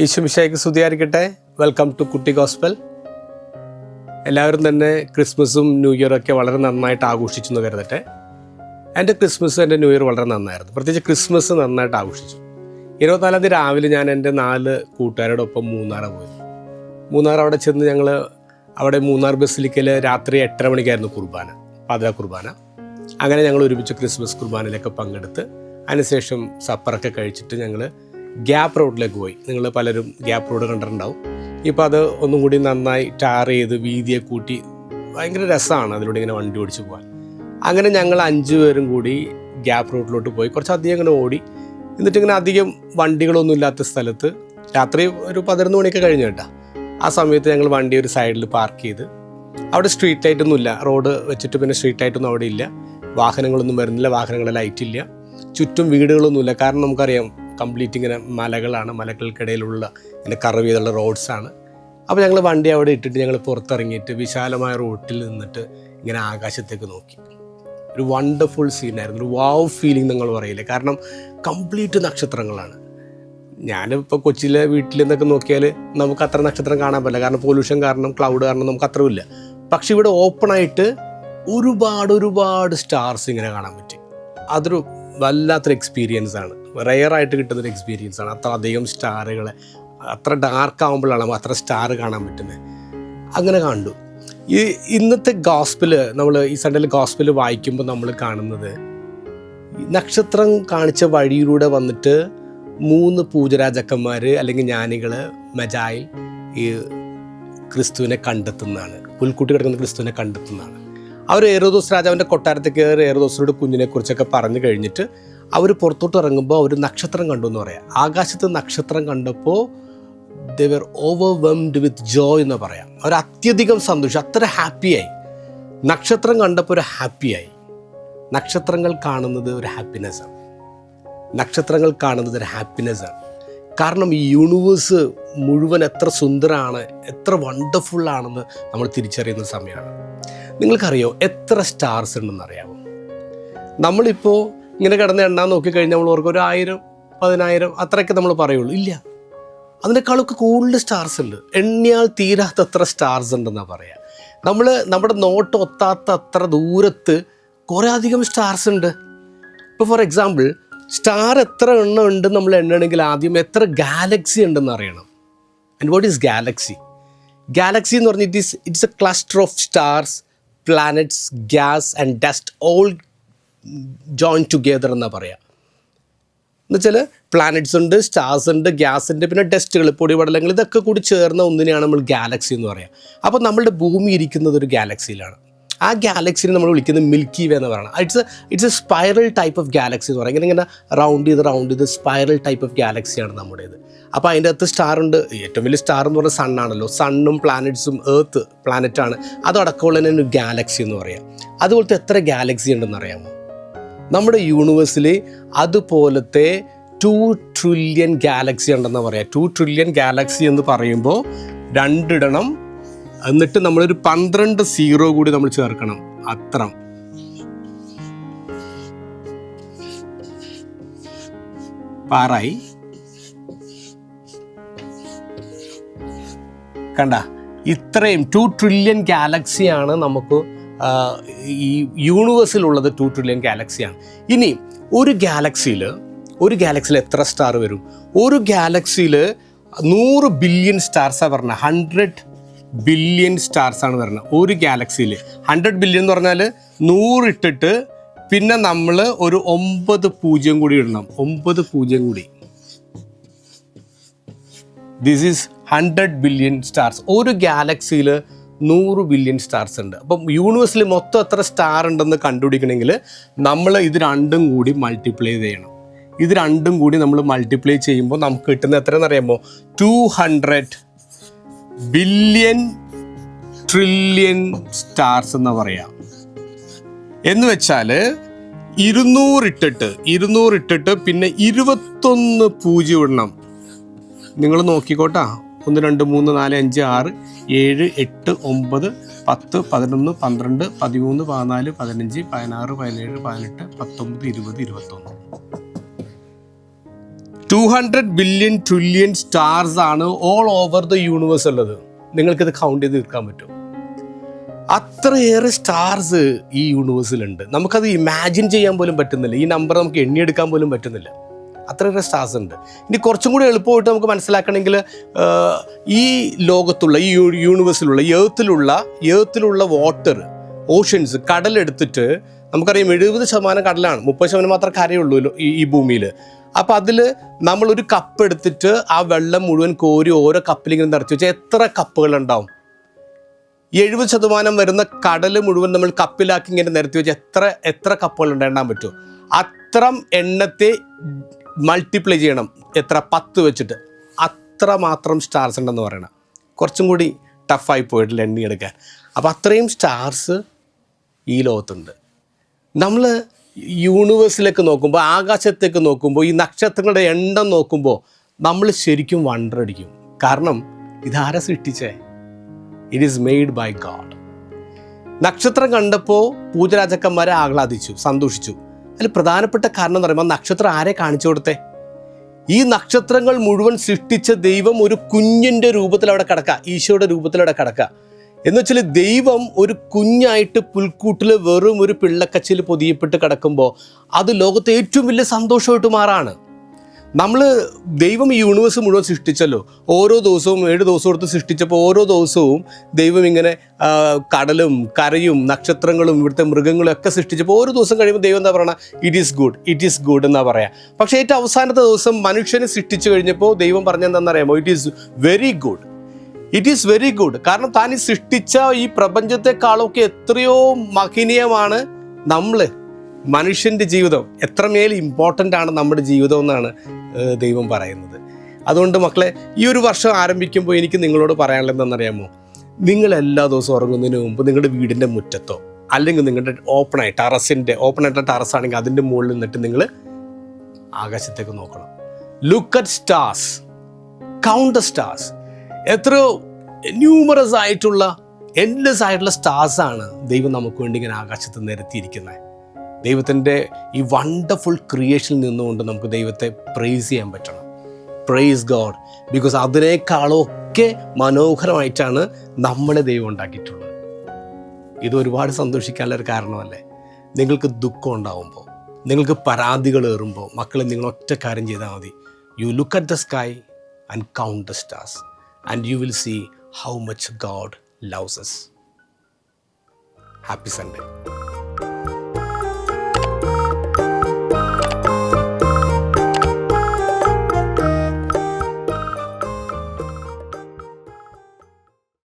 ഈശ്വമിഷയ്ക്ക് സ്തുതിയായിരിക്കട്ടെ. Welcome to കുട്ടി gospel എല്ലാവരും തന്നെ ക്രിസ്മസും ന്യൂ ഇയറും ഒക്കെ വളരെ നന്നായിട്ട് ആഘോഷിച്ചു എന്ന് കരുതട്ടെ. എന്റെ ക്രിസ്മസ് എന്റെ ന്യൂ ഇയർ വളരെ നന്നായിരുന്നു. പ്രത്യേകിച്ച് ക്രിസ്മസ് നന്നായിട്ട് ആഘോഷിച്ചു. ഇരുപത്തിനാലാം തീയതി രാവിലെ ഞാൻ എന്റെ നാല് കൂട്ടുകാരോടൊപ്പം മൂന്നാർ പോയി. മൂന്നാർ അവിടെ ചെന്ന് ഞങ്ങൾ അവിടെ മൂന്നാർ ബസിലിക്കൽ രാത്രി എട്ടര മണിക്കായിരുന്നു കുർബാന പാതിര കുർബാന. അങ്ങനെ ഞങ്ങൾ ഒരുമിച്ച് ക്രിസ്മസ് കുർബാനയിലൊക്കെ പങ്കെടുത്ത് അതിനുശേഷം സപ്പറൊക്കെ കഴിച്ചിട്ട് ഞങ്ങൾ ഗ്യാപ്പ് റോഡിലേക്ക് പോയി. നിങ്ങൾ പലരും ഗ്യാപ്പ് റോഡ് കണ്ടിട്ടുണ്ടാവും. ഇപ്പോൾ അത് ഒന്നും കൂടി നന്നായി ടാർ ചെയ്ത് വീതിയെ കൂട്ടി ഭയങ്കര രസമാണ് അതിലൂടെ ഇങ്ങനെ വണ്ടി ഓടിച്ച് പോകാൻ. അങ്ങനെ ഞങ്ങൾ അഞ്ച് പേരും കൂടി ഗ്യാപ്പ് റോഡിലോട്ട് പോയി. കുറച്ച് അധികം ഇങ്ങനെ ഓടി. എന്നിട്ട് ഇങ്ങനെ അധികം വണ്ടികളൊന്നും ഇല്ലാത്ത സ്ഥലത്ത് രാത്രി ഒരു പതിനൊന്ന് മണിയൊക്കെ കഴിഞ്ഞു കേട്ടോ. ആ സമയത്ത് ഞങ്ങൾ വണ്ടി ഒരു സൈഡിൽ പാർക്ക് ചെയ്ത്. അവിടെ സ്ട്രീറ്റ് ലൈറ്റൊന്നും ഇല്ല. റോഡ് വെച്ചിട്ട് പിന്നെ സ്ട്രീറ്റ് ലൈറ്റൊന്നും അവിടെ ഇല്ല. വാഹനങ്ങളൊന്നും വരുന്നില്ല. വാഹനങ്ങളുടെ ലൈറ്റ് ഇല്ല. ചുറ്റും വീടുകളൊന്നുമില്ല കാരണം നമുക്കറിയാം കംപ്ലീറ്റ് ഇങ്ങനെ മലകളാണ് മലകൾക്കിടയിലുള്ള ഇങ്ങനെ കറവ് ചെയ്തുള്ള റോഡ്സാണ്. അപ്പോൾ ഞങ്ങൾ വണ്ടി അവിടെ ഇട്ടിട്ട് ഞങ്ങൾ പുറത്തിറങ്ങിയിട്ട് വിശാലമായ റോട്ടിൽ നിന്നിട്ട് ഇങ്ങനെ ആകാശത്തേക്ക് നോക്കി. ഒരു വണ്ടർഫുൾ സീനായിരുന്നു ഒരു വാവ് ഫീലിംഗ് നിങ്ങൾ പറയില്ലേ? കാരണം കംപ്ലീറ്റ് നക്ഷത്രങ്ങളാണ്. ഞാനിപ്പോൾ കൊച്ചിയിലെ വീട്ടിൽ നിന്നൊക്കെ നോക്കിയാൽ നമുക്ക് അത്ര നക്ഷത്രം കാണാൻ പറ്റില്ല. കാരണം പൊല്യൂഷൻ കാരണം ക്ലൗഡ് കാരണം നമുക്ക് അത്രയില്ല പക്ഷെ ഇവിടെ ഓപ്പണായിട്ട് ഒരുപാട് ഒരുപാട് സ്റ്റാർസ് ഇങ്ങനെ കാണാൻ പറ്റി. അതൊരു വല്ലാത്തൊരു എക്സ്പീരിയൻസ് ആണ്. റെയർ ആയിട്ട് കിട്ടുന്നൊരു എക്സ്പീരിയൻസ് ആണ്. അത്ര അധികം സ്റ്റാറുകളെ അത്ര ഡാർക്ക് ആകുമ്പോഴാണ് അത്ര സ്റ്റാർ കാണാൻ പറ്റുന്നത് അങ്ങനെ കണ്ടു. ഈ ഇന്നത്തെ ഗോസ്പിൽ നമ്മൾ ഈ സൺഡേയിൽ ഗോസ്പിൽ വായിക്കുമ്പോൾ നമ്മൾ കാണുന്നത് നക്ഷത്രം കാണിച്ച വഴിയിലൂടെ വന്നിട്ട് മൂന്ന് പൂജരാജക്കന്മാർ അല്ലെങ്കിൽ ജ്ഞാനികൾ മജായിൽ ഈ ക്രിസ്തുവിനെ കണ്ടെത്തുന്നതാണ്. പുൽക്കുട്ടി കിടക്കുന്ന ക്രിസ്തുവിനെ കണ്ടെത്തുന്നതാണ്. അവർ ഏറോദോസ് രാജാവിന്റെ കൊട്ടാരത്തിൽ കയറി ഏറോദോസിനോട് കുഞ്ഞിനെക്കുറിച്ചൊക്കെ പറഞ്ഞു കഴിഞ്ഞിട്ട് അവർ പുറത്തോട്ട് ഇറങ്ങുമ്പോൾ അവർ നക്ഷത്രം കണ്ടു എന്ന് പറയാം. ആകാശത്ത് നക്ഷത്രം കണ്ടപ്പോൾ ദർ ഓവർവെംഡ് വിത്ത് ജോയ് എന്ന് പറയാം. അവർ അത്യധികം സന്തോഷം അത്ര ഹാപ്പിയായി നക്ഷത്രം കണ്ടപ്പോൾ ഒരു ഹാപ്പിയായി നക്ഷത്രങ്ങൾ കാണുന്നത് ഒരു ഹാപ്പിനെസ്സാണ് നക്ഷത്രങ്ങൾ കാണുന്നത് ഒരു ഹാപ്പിനെസ്സാണ് കാരണം ഈ യൂണിവേഴ്സ് മുഴുവൻ എത്ര സുന്ദരമാണ് എത്ര വണ്ടർഫുൾ ആണെന്ന് നമ്മൾ തിരിച്ചറിയുന്ന സമയമാണ്. നിങ്ങൾക്കറിയോ എത്ര സ്റ്റാർസ് ഉണ്ടെന്ന് അറിയാമോ നമ്മളിപ്പോൾ ഇങ്ങനെ കിടന്ന് എണ്ണാൻ നോക്കിക്കഴിഞ്ഞാൽ നമ്മൾ ഓർക്കും ഒരു ആയിരം പതിനായിരം അത്രയൊക്കെ നമ്മൾ പറയുള്ളൂ. ഇല്ല. അതിനേക്കാളൊക്കെ കൂടുതൽ സ്റ്റാർസ് ഉണ്ട്. എണ്ണിയാൽ തീരാത്തത്ര സ്റ്റാർസ് ഉണ്ടെന്നാണ് പറയാം. നമ്മൾ നമ്മുടെ നോട്ട് ഒത്താത്ത അത്ര ദൂരത്ത് കുറേ അധികം സ്റ്റാർസ് ഉണ്ട്. ഇപ്പോൾ ഫോർ എക്സാമ്പിൾ സ്റ്റാർ എത്ര എണ്ണം ഉണ്ട് നമ്മൾ എണ്ണണമെങ്കിൽ ആദ്യം എത്ര ഗാലക്സി ഉണ്ടെന്ന് അറിയണം. And what is galaxy galaxy എന്ന് പറഞ്ഞാൽ it is it's a cluster of stars planets gas and dust all join together എന്നാണ് പറയുക എന്നുവെച്ചാൽ പ്ലാനറ്റ്സ് ഉണ്ട് സ്റ്റാർസ് ഉണ്ട് ഗ്യാസ് ഉണ്ട് പിന്നെ ഡസ്റ്റുകൾ പൊടിപടലങ്ങൾ ഇതൊക്കെ കൂടി ചേർന്ന ഒന്നിനെയാണ് നമ്മൾ ഗാലക്സി എന്ന് പറയുക അപ്പോൾ നമ്മളുടെ ഭൂമി ഇരിക്കുന്നത് ഒരു ഗാലക്സിയിലാണ് ആ ഗാലക്സിനെ നമ്മൾ വിളിക്കുന്നത് മിൽക്കി വേ എന്ന് പറയുന്നത് it's it's a spiral type of galaxy എന്ന് പറയുന്നത് ഇങ്ങനെ റൗണ്ട് ചെയ്ത് റൗണ്ട് ചെയ്ത് സ്പൈറൽ ടൈപ്പ് ഓഫ് ഗാലക്സിയാണ് നമ്മുടേത്. അപ്പോൾ അതിന്റെ അകത്ത് സ്റ്റാർ ഉണ്ട്. ഏറ്റവും വലിയ സ്റ്റാർ എന്ന് പറഞ്ഞാൽ സണ്ണാണല്ലോ സണ്ണും പ്ലാനറ്റ്സും ഏർത്ത് പ്ലാനറ്റാണ് അതടക്കമുള്ള തന്നെ ഒരു ഗാലക്സി എന്ന് പറയാം. അതുപോലത്തെ എത്ര ഗാലക്സി ഉണ്ടെന്ന് അറിയാമോ? നമ്മുടെ യൂണിവേഴ്സിൽ അതുപോലത്തെ ടു ട്രില്യൺ ഗാലക്സി ഉണ്ടെന്ന് പറയാം. ടു ട്രില്യൺ ഗാലക്സി എന്ന് പറയുമ്പോൾ രണ്ടിടണം എന്നിട്ട് നമ്മളൊരു പന്ത്രണ്ട് സീറോ കൂടി നമ്മൾ ചേർക്കണം. അത്ര. പാറായി. കണ്ട ഇത്രയും ടു ട്രില്യൺ ഗാലക്സിയാണ് നമുക്ക് ഈ യൂണിവേഴ്സിലുള്ളത് ടു ട്രില്യൺ ഗാലക്സിയാണ് ഇനി ഒരു ഗാലക്സിയിൽ ഒരു ഗാലക്സിയിൽ എത്ര സ്റ്റാർ വരും? ഒരു ഗാലക്സിയിൽ നൂറ് ബില്യൺ സ്റ്റാർസാണ് പറഞ്ഞത് ഹൺഡ്രഡ് ബില്യൺ സ്റ്റാർസ് ആണ് വരുന്നത്. ഒരു ഗാലക്സിയിൽ ഹൺഡ്രഡ് ബില്യൺ എന്ന് പറഞ്ഞാൽ നൂറിട്ടിട്ട് പിന്നെ നമ്മൾ ഒരു ഒമ്പത് പൂജ്യം കൂടി ഇടണം. ഒമ്പത് പൂജ്യം കൂടി. This is hundred billion stars ഒരു ഗാലക്സിയിൽ നൂറ് ബില്യൺ സ്റ്റാർസ് ഉണ്ട്. അപ്പം യൂണിവേഴ്സിൽ മൊത്തം എത്ര സ്റ്റാർ ഉണ്ടെന്ന് കണ്ടുപിടിക്കണമെങ്കിൽ നമ്മൾ ഇത് രണ്ടും കൂടി മൾട്ടിപ്ലൈ ചെയ്യണം. ഇത് രണ്ടും കൂടി നമ്മൾ മൾട്ടിപ്ലൈ ചെയ്യുമ്പോൾ നമുക്ക് കിട്ടുന്ന എത്രയെന്ന് അറിയാമോ? Two hundred billion trillion stars എന്ന് പറയാം. എന്ന് വെച്ചാൽ ഇരുന്നൂറിട്ടിട്ട് ഇരുന്നൂറിട്ടിട്ട് പിന്നെ ഇരുപത്തൊന്ന് പൂജ്യം ഇടണം നിങ്ങൾ നോക്കിക്കോട്ടാ. ഒന്ന് രണ്ട് മൂന്ന് നാല് അഞ്ച് ആറ് ഏഴ് എട്ട് ഒമ്പത് പത്ത് പതിനൊന്ന് പന്ത്രണ്ട് പതിമൂന്ന് പതിനാല് പതിനഞ്ച് പതിനാറ് പതിനേഴ് പതിനെട്ട് പത്തൊമ്പത് ഇരുപത് ഇരുപത്തൊന്ന്. Two hundred billion trillion stars ആണ് ഓൾ ഓവർ ദ യൂണിവേഴ്സ് ഉള്ളത്. നിങ്ങൾക്കിത് കൗണ്ട് ചെയ്ത് തീർക്കാൻ പറ്റും. അത്രയേറെ സ്റ്റാർസ് ഈ യൂണിവേഴ്സിലുണ്ട് നമുക്കത് ഇമാജിൻ ചെയ്യാൻ പോലും പറ്റുന്നില്ല. ഈ നമ്പർ നമുക്ക് എണ്ണിയെടുക്കാൻ പോലും പറ്റുന്നില്ല. അത്രയേറെ സ്റ്റാർസ് ഉണ്ട്. ഇനി കുറച്ചും കൂടി എളുപ്പമായിട്ട് നമുക്ക് മനസ്സിലാക്കണമെങ്കിൽ ഈ ലോകത്തുള്ള ഈ യൂണിവേഴ്സിലുള്ള ഏത്തിലുള്ള ഏത്തിലുള്ള വാട്ടർ ഓഷൻസ് കടലെടുത്തിട്ട് നമുക്കറിയാം എഴുപത് ശതമാനം കടലാണ്. മുപ്പത് ശതമാനം മാത്രമേ കരയുള്ളൂ ഈ ഭൂമിയിൽ. അപ്പോൾ അതിൽ നമ്മളൊരു കപ്പ് എടുത്തിട്ട് ആ വെള്ളം മുഴുവൻ കോരി ഓരോ കപ്പിലിങ്ങനെ നിറച്ച് വെച്ചാൽ എത്ര കപ്പുകൾ ഉണ്ടാവും? എഴുപത് ശതമാനം വരുന്ന കടൽ മുഴുവൻ നമ്മൾ കപ്പിലാക്കി ഇങ്ങനെ നിരത്തി വെച്ച് എത്ര എത്ര കപ്പുകൾ ഉണ്ട് എണ്ണാൻ പറ്റുമോ അത്രം എണ്ണത്തെ മൾട്ടിപ്ലൈ ചെയ്യണം. എത്ര? പത്ത് വെച്ചിട്ട്. അത്ര മാത്രം സ്റ്റാർസ് ഉണ്ടെന്ന് പറയണം. കുറച്ചും കൂടി ടഫായി പോയിട്ടില്ല എണ്ണിയെടുക്കാൻ അപ്പോൾ അത്രയും സ്റ്റാർസ് ഈ ലോകത്തുണ്ട്. നമ്മൾ യൂണിവേഴ്സിലേക്ക് നോക്കുമ്പോൾ ആകാശത്തേക്ക് നോക്കുമ്പോൾ ഈ നക്ഷത്രങ്ങളുടെ എണ്ണം നോക്കുമ്പോൾ നമ്മൾ ശരിക്കും വണ്ടർ അടിക്കും. കാരണം ഇതാരാ സൃഷ്ടിച്ചേ? It is made by God നക്ഷത്രം കണ്ടപ്പോൾ പൂജരാജക്കന്മാരെ ആഹ്ലാദിച്ചു സന്തോഷിച്ചു. അതിൽ പ്രധാനപ്പെട്ട കാരണം എന്ന് പറയുമ്പോൾ നക്ഷത്രം ആരെ കാണിച്ചു കൊടുത്തേ? ഈ നക്ഷത്രങ്ങൾ മുഴുവൻ സൃഷ്ടിച്ച ദൈവം ഒരു കുഞ്ഞിന്റെ രൂപത്തിൽ അവിടെ കിടക്കുക ഈശോയുടെ രൂപത്തിൽ അവിടെ കിടക്കുക. എന്ന് വെച്ചാൽ ദൈവം ഒരു കുഞ്ഞായിട്ട് പുൽക്കൂട്ടിൽ വെറും ഒരു പിള്ളക്കച്ചിൽ പൊതിയപ്പെട്ട് കിടക്കുമ്പോൾ അത് ലോകത്തെ ഏറ്റവും വലിയ സന്തോഷമായിട്ട് മാറാണ്. നമ്മൾ ദൈവം ഈ യൂണിവേഴ്സ് മുഴുവൻ സൃഷ്ടിച്ചല്ലോ. ഓരോ ദിവസവും ഏഴ് ദിവസം എടുത്ത് സൃഷ്ടിച്ചപ്പോൾ ഓരോ ദിവസവും ദൈവം ഇങ്ങനെ കടലും കരയും നക്ഷത്രങ്ങളും ഇവിടുത്തെ മൃഗങ്ങളും ഒക്കെ സൃഷ്ടിച്ചപ്പോൾ ഓരോ ദിവസം കഴിയുമ്പോൾ ദൈവം എന്താ പറയുക it is good it is good എന്നാ പറയാ. പക്ഷേ ഏറ്റവും അവസാനത്തെ ദിവസം മനുഷ്യനെ സൃഷ്ടിച്ചു കഴിഞ്ഞപ്പോൾ ദൈവം പറഞ്ഞെന്താണെന്നറിയാമോ it is very good it is very good കാരണം താൻ ഈ സൃഷ്ടിച്ച ഈ പ്രപഞ്ചത്തെക്കാളൊക്കെ എത്രയോ മഹനീയമാണ് നമ്മൾ മനുഷ്യന്റെ ജീവിതം എത്രമേൽ ഇമ്പോർട്ടന്റ് ആണ് നമ്മുടെ ജീവിതം എന്നാണ് ദൈവം പറയുന്നത്. അതുകൊണ്ട് മക്കളെ ഈ ഒരു വർഷം ആരംഭിക്കുമ്പോൾ എനിക്ക് നിങ്ങളോട് പറയാനുള്ളത് എന്താണെന്നറിയാമോ? നിങ്ങൾ എല്ലാ ദിവസവും ഉറങ്ങുന്നതിന് മുമ്പ് നിങ്ങളുടെ വീടിന്റെ മുറ്റത്തോ അല്ലെങ്കിൽ നിങ്ങളുടെ ഓപ്പണായി ടെറസിന്റെ ഓപ്പൺ ആയിട്ടുള്ള ടെറസ് ആണെങ്കിൽ അതിന്റെ മുകളിൽ നിന്നിട്ട് നിങ്ങൾ ആകാശത്തേക്ക് നോക്കണം. Look at stars count stars എത്രയോ ന്യൂമറസ് ആയിട്ടുള്ള എൻലെസ് ആയിട്ടുള്ള സ്റ്റാർസ് ആണ് ദൈവം നമുക്ക് വേണ്ടി ഇങ്ങനെ ആകാശത്ത് നിരത്തിയിരിക്കുന്നത്. ദൈവത്തിന്റെ ഈ വണ്ടർഫുൾ ക്രിയേഷനിൽ നിന്നുകൊണ്ട് നമുക്ക് ദൈവത്തെ പ്രേസ് ചെയ്യാൻ പറ്റണം. പ്രേസ് ഗോഡ് ബിക്കോസ് അതിനേക്കാളൊക്കെ മനോഹരമായിട്ടാണ് നമ്മളെ ദൈവം ഉണ്ടാക്കിയിട്ടുള്ളത്. ഇത് ഒരുപാട് സന്തോഷിക്കാനുള്ള ഒരു കാരണമല്ലേ? നിങ്ങൾക്ക് ദുഃഖം ഉണ്ടാവുമ്പോൾ നിങ്ങൾക്ക് പരാതികൾ ഏറുമ്പോൾ മക്കളെ നിങ്ങൾ ഒറ്റ കാര്യം ചെയ്താൽ മതി. You look at the sky and count the stars and you will see how much God loves us. Happy Sunday.